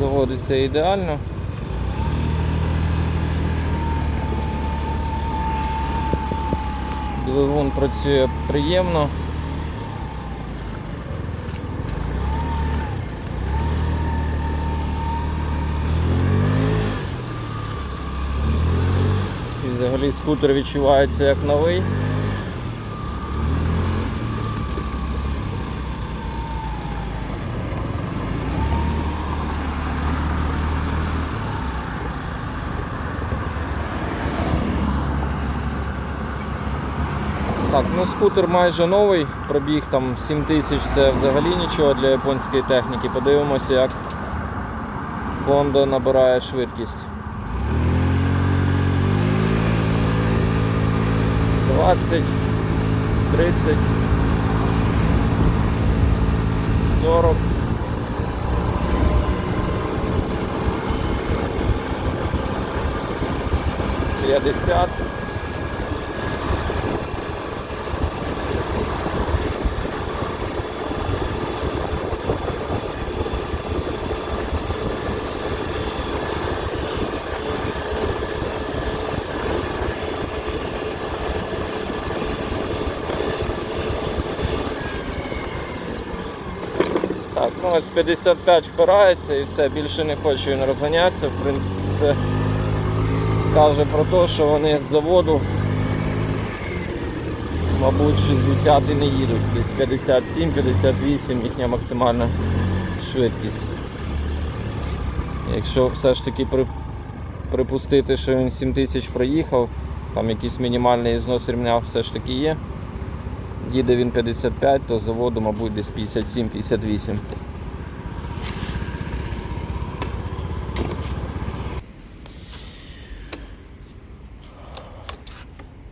заводиться ідеально. Двигун працює приємно. І взагалі скутер відчувається як новий. Так, ну скутер майже новий, пробіг там 7 тисяч, це взагалі нічого для японської техніки. Подивимося, як Honda набирає швидкість. 20, 30, 40. П'ятдесят. Так, ну ось 55 впирається і все, більше не хочу він розганятися. В принципі, це каже про те, що вони з заводу, мабуть, 60 і не їдуть. Десь 57-58 їхня максимальна швидкість. Якщо все ж таки при, припустити, що він 7 тисяч проїхав, там якийсь мінімальний знос ремня все ж таки є. Їде він 55, то заводу, мабуть, десь 57-58.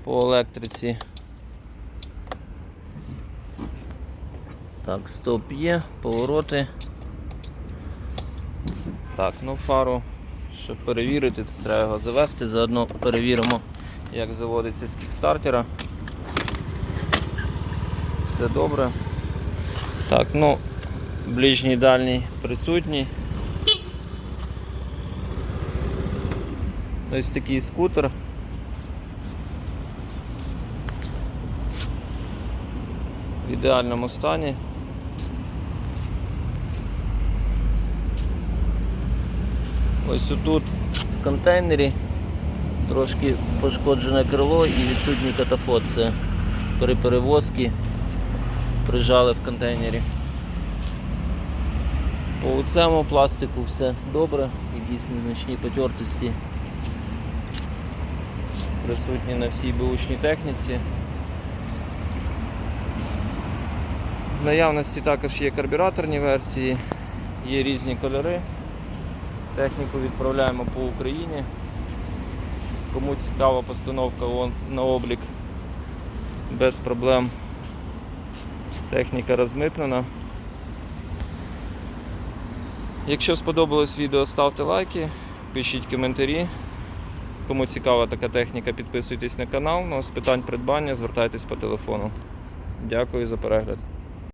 По електриці. Так, стоп є, повороти. Так, ну фару, щоб перевірити, це треба його завести, заодно перевіримо, як заводиться з кікстартера все добре. Так, ну, ближній дальній присутній. Ось такий скутер. В ідеальному стані. Ось отут в контейнері трошки пошкоджене крило і відсутній катафот. Це при перевозці прижали в контейнері. По цьому пластику все добре, якісь незначні потертості присутні на всій беушній техніці. В наявності також є карбюраторні версії, є різні кольори. Техніку відправляємо по Україні. Кому цікава постановка на облік без проблем. Техніка розмитнена. Якщо сподобалось відео, ставте лайки, пишіть коментарі. Кому цікава така техніка, підписуйтесь на канал. Ну, з питань придбання звертайтесь по телефону. Дякую за перегляд.